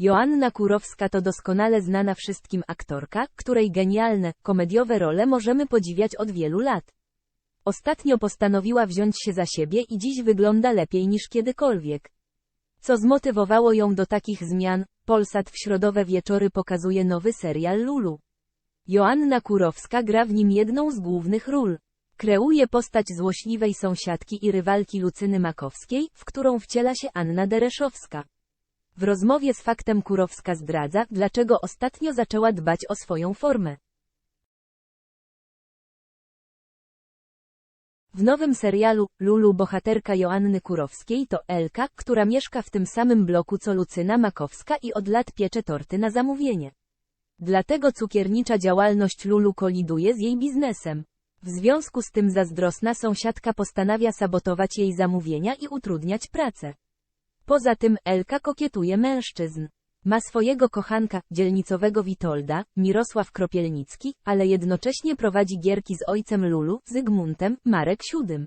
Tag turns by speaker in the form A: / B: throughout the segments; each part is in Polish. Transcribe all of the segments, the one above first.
A: Joanna Kurowska to doskonale znana wszystkim aktorka, której genialne, komediowe role możemy podziwiać od wielu lat. Ostatnio postanowiła wziąć się za siebie i dziś wygląda lepiej niż kiedykolwiek. Co zmotywowało ją do takich zmian? Polsat w środowe wieczory pokazuje nowy serial Lulu. Joanna Kurowska gra w nim jedną z głównych ról. Kreuje postać złośliwej sąsiadki i rywalki Lucyny Makowskiej, w którą wciela się Anna Dereszowska. W rozmowie z Faktem Kurowska zdradza, dlaczego ostatnio zaczęła dbać o swoją formę. W nowym serialu Lulu bohaterka Joanny Kurowskiej to Elka, która mieszka w tym samym bloku co Lucyna Makowska i od lat piecze torty na zamówienie. Dlatego cukiernicza działalność Lulu koliduje z jej biznesem. W związku z tym zazdrosna sąsiadka postanawia sabotować jej zamówienia i utrudniać pracę. Poza tym Elka kokietuje mężczyzn. Ma swojego kochanka, dzielnicowego Witolda, Mirosław Kropielnicki, ale jednocześnie prowadzi gierki z ojcem Lulu, Zygmuntem, Marek Siódym.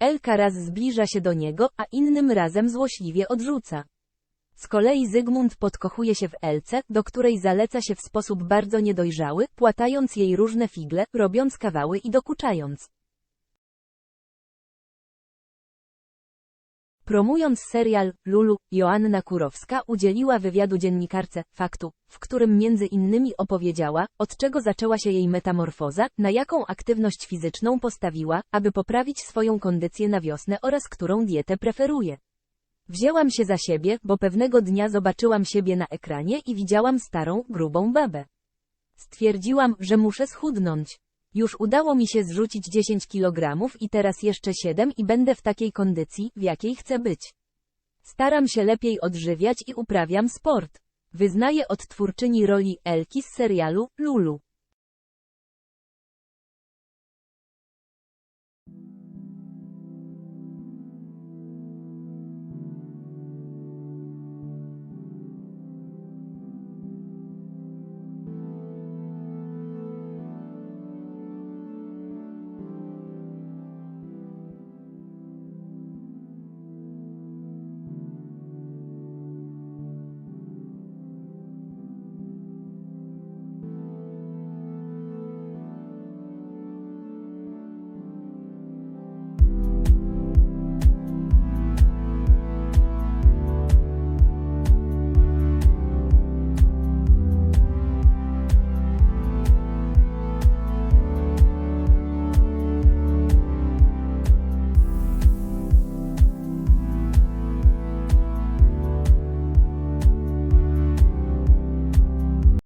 A: Elka raz zbliża się do niego, a innym razem złośliwie odrzuca. Z kolei Zygmunt podkochuje się w Elce, do której zaleca się w sposób bardzo niedojrzały, płatając jej różne figle, robiąc kawały i dokuczając. Promując serial Lulu, Joanna Kurowska udzieliła wywiadu dziennikarce Faktu, w którym między innymi opowiedziała, od czego zaczęła się jej metamorfoza, na jaką aktywność fizyczną postawiła, aby poprawić swoją kondycję na wiosnę oraz którą dietę preferuje. Wzięłam się za siebie, bo pewnego dnia zobaczyłam siebie na ekranie i widziałam starą, grubą babę. Stwierdziłam, że muszę schudnąć. Już udało mi się zrzucić 10 kg i teraz jeszcze 7 i będę w takiej kondycji, w jakiej chcę być. Staram się lepiej odżywiać i uprawiam sport. Wyznaje odtwórczyni roli Elki z serialu Lulu.